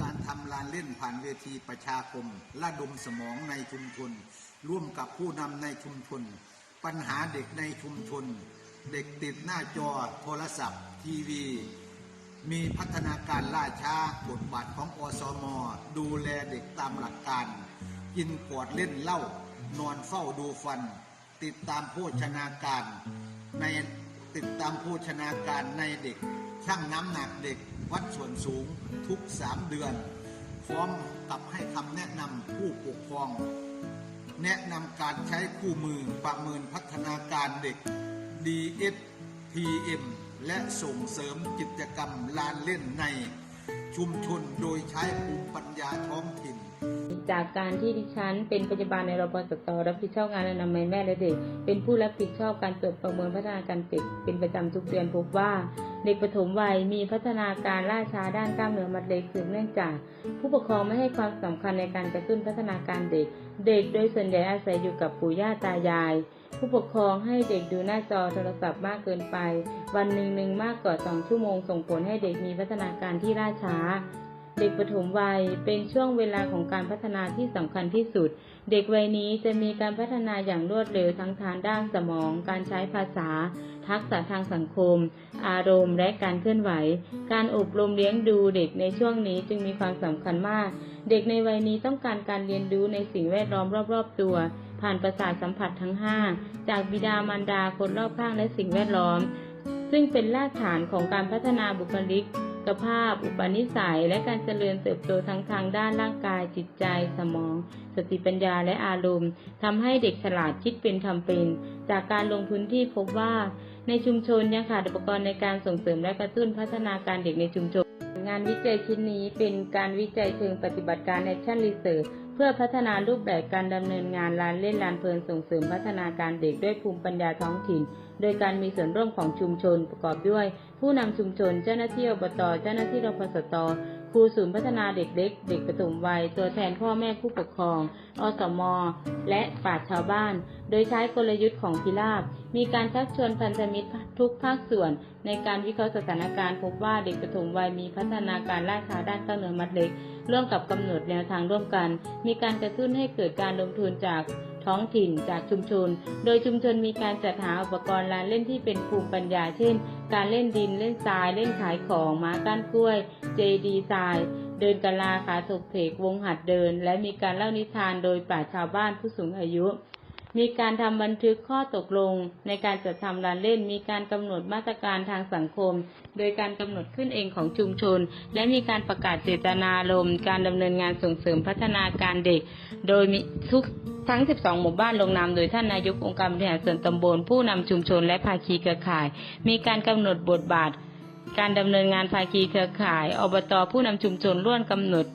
การทำลานเล่นผ่านเวทีประชาคมระดมสมองในชุมชน ร่วมกับผู้นำในชุมชน ปัญหาเด็กในชุมชน เด็กติดหน้าจอโทรศัพท์ ทีวี มีพัฒนาการล่าช้าบทบาทของอสม ดูแลเด็กตามหลักการ กินขวดเล่นเหล้านอนเฝ้าดูฟัน ติดตามโภชนาการ ในติดตามโภชนาการในเด็กชั่งน้ำหนักเด็กวัดส่วนสูง ทุกสามเดือน พร้อมกับให้คำแนะนำผู้ปกครอง แนะนำการใช้คู่มือประเมินพัฒนาการเด็ก DSPM และส่งเสริมกิจกรรมลานเล่นในชุมชนโดยใช้ภูมิปัญญาท้องถิ่น จากการที่ดิฉันเป็นพยาบาลในรปสตรับผิดชอบงานอนามัยแม่และเด็ก เป็นผู้รับผิดชอบการตรวจประเมินพัฒนาการเด็กเป็นประจำทุกเดือนพบว่า เด็กปฐมวัยมีพัฒนาการล่าช้าด้านกล้ามเนื้อมัดเล็กสืบเนื่องจาก ผู้ปกครองไม่ให้ความสำคัญในการกระตุ้นพัฒนาการเด็ก เด็กโดยส่วนใหญ่อาศัยอยู่กับปู่ย่าตายาย ผู้ปกครองให้เด็กดูหน้าจอโทรศัพท์มากเกินไป วันหนึ่งหนึ่งมากกว่าสองชั่วโมงส่งผลให้เด็กมีพัฒนาการที่ล่าช้า เด็กปฐมวัยเป็นช่วงเวลาของการพัฒนาที่สำคัญที่สุด เด็กวัยนี้จะมีการพัฒนาอย่างรวดเร็วทั้งทางด้านสมอง การใช้ภาษา ทักษะทางสังคม อารมณ์ และการเคลื่อนไหว การอบรมเลี้ยงดูเด็กในช่วงนี้จึงมีความสำคัญมาก เด็กในวัยนี้ต้องการการเรียนรู้ในสิ่งแวดล้อมรอบ ๆ ตัว ผ่านประสาทสัมผัสทั้ง 5 จากบิดามารดาคนรอบข้างและสิ่งแวดล้อม ซึ่งเป็นรากฐานของการพัฒนาบุคลิก สภาพ อุปนิสัย และการเจริญเติบโตทั้งทางด้านร่างกาย จิตใจ สมอง สติปัญญาและอารมณ์ทำให้เด็กฉลาดคิดเป็นทำเป็น จากการลงพื้นที่พบว่า ในชุมชนยังขาดอุปกรณ์ในการส่งเสริมและกระตุ้นพัฒนาการเด็กในชุมชน งานวิจัยชิ้นนี้เป็นการวิจัยเชิงปฏิบัติการ Action Research พื่อพัฒนารูปแบบการดำเนินงานลานเล่นลานเพลินส่งเสริมพัฒนาการเด็กด้วยภูมิปัญญาท้องถิ่น โดยการมีส่วนร่วมของชุมชนประกอบด้วย ผู้นำชุมชน เจ้าหน้าที่อบตเจ้าหน้าที่รพสตครูศูนย์พัฒนาเด็กเล็ก เด็กปฐมวัย ตัวแทนพ่อแม่ผู้ปกครอง อสม และปราชาวบ้าน โดยใช้กลยุทธ์ของพิราบ มีการชักชวนพันธมิตรทุกภาคส่วน ในการวิเคราะห์สถานการณ์พบว่าเด็กปฐมวัยมีพัฒนาการล่าช้าด้านกล้ามเนื้อมัดเล็ก ร่วมกับกำหนดแนวทางร่วมกัน มีการกระตุ้นให้เกิดการลงทุนจากท้องถิ่นจากชุมชน โดยชุมชนมีการจัดหาอุปกรณ์ลานเล่นที่เป็นภูมิปัญญา เช่น การเล่นดิน เล่นทราย เล่นขายของ ม้าก้านกล้วย เจดีทราย เดินกะลาขาถกเถกวงหัดเดิน และมีการเล่านิทานโดยป่าชาวบ้านผู้สูงอายุ มีการทำบันทึกข้อตกลง ในการจัดทำลานเล่น มีการกำหนดมาตรการทางสังคม โดยการกำหนดขึ้นเองของชุมชน และมีการประกาศเจตนารมณ์การดำเนินงานส่งเสริมพัฒนาการเด็ก โดยมีทุกทั้ง 12 หมู่บ้านลงนามโดยท่านนายกองค์การบริหารส่วนตำบล ผู้นำชุมชนและภาคีเครือข่าย มีการกำหนดบทบาท การดำเนินงานภาคีเครือข่าย อบตผู้นำชุมชนร่วมกำหนด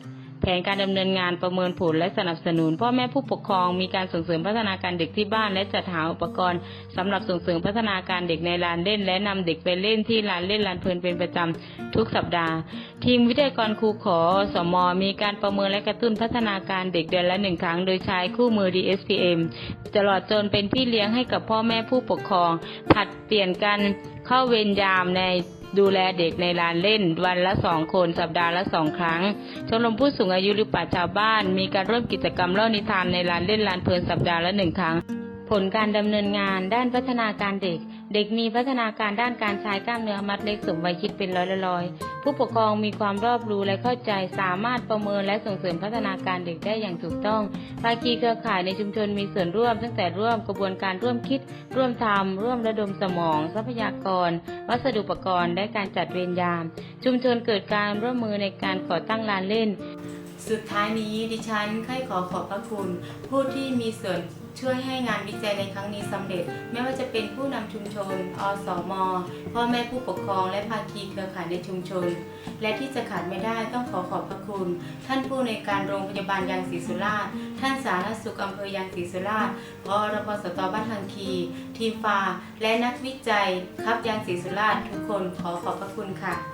แผนการดำเนินงานประเมินผลและสนับสนุน พ่อแม่ผู้ปกครองมีการส่งเสริมพัฒนาการเด็กที่บ้าน และจัดหาอุปกรณ์สำหรับส่งเสริมพัฒนาการเด็กในลานเล่น และนำเด็กไปเล่นที่ลานเล่นลานเพลินเป็นประจำทุกสัปดาห์ ทีมวิทยากรครูขอสมมีการประเมินและกระตุ้นพัฒนาการเด็กเดือนละหนึ่งครั้ง โดยใช้คู่มือ DSPM ตลอดจนเป็นพี่เลี้ยงให้กับพ่อแม่ผู้ปกครอง ผัดเปลี่ยนกันเข้าเวรยามใน ดูแลเด็กในลานเล่น วันละสองคนสัปดาห์ละสองครั้ง ชมรมผู้สูงอายุหรือป่าชาวบ้าน มีการร่วมกิจกรรมเล่านิทานในลานเล่นลานเพลินสัปดาห์ละหนึ่งครั้ง ผลการดำเนินงานด้านพัฒนาการเด็ก เด็กมีพัฒนาการด้านการใช้กล้ามเนื้อมัดเล็กสมวัยคิดเป็นร้อยละร้อยผู้ปกครองมีความรอบรู้และเข้าใจสามารถประเมินและส่งเสริมพัฒนาการเด็กได้อย่างถูกต้อง ภาคีเครือข่ายในชุมชนมีส่วนร่วม ตั้งแต่ร่วมกระบวนการร่วมคิด ร่วมทำร่วมระดมสมอง ทรัพยากร วัสดุอุปกรณ์และการจัดเวรยาม ชุมชนเกิดการร่วมมือในการก่อตั้งลานเล่น สุดท้ายนี้ดิฉันค่อยขอขอบพระคุณ ผู้ที่มีส่วนช่วยให้งานวิจัยในครั้งนี้สำเร็จ ไม่ว่าจะเป็นผู้นำชุมชน อสมพ่อแม่ผู้ปกครอง และภาคีเครือข่ายในชุมชน และที่จะขาดไม่ได้ต้องขอขอบพระคุณ ท่านผู้ในการโรงพยาบาลยางศรีสุราษฎร์ท่านสาธารณสุขอำเภอยางศรีสุราษฎร์พอรพสตบ้านทางคี ทีมฟาและนักวิจัย ครับยางศรีสุราษฎร์ทุกคนขอขอบพระคุณค่ะ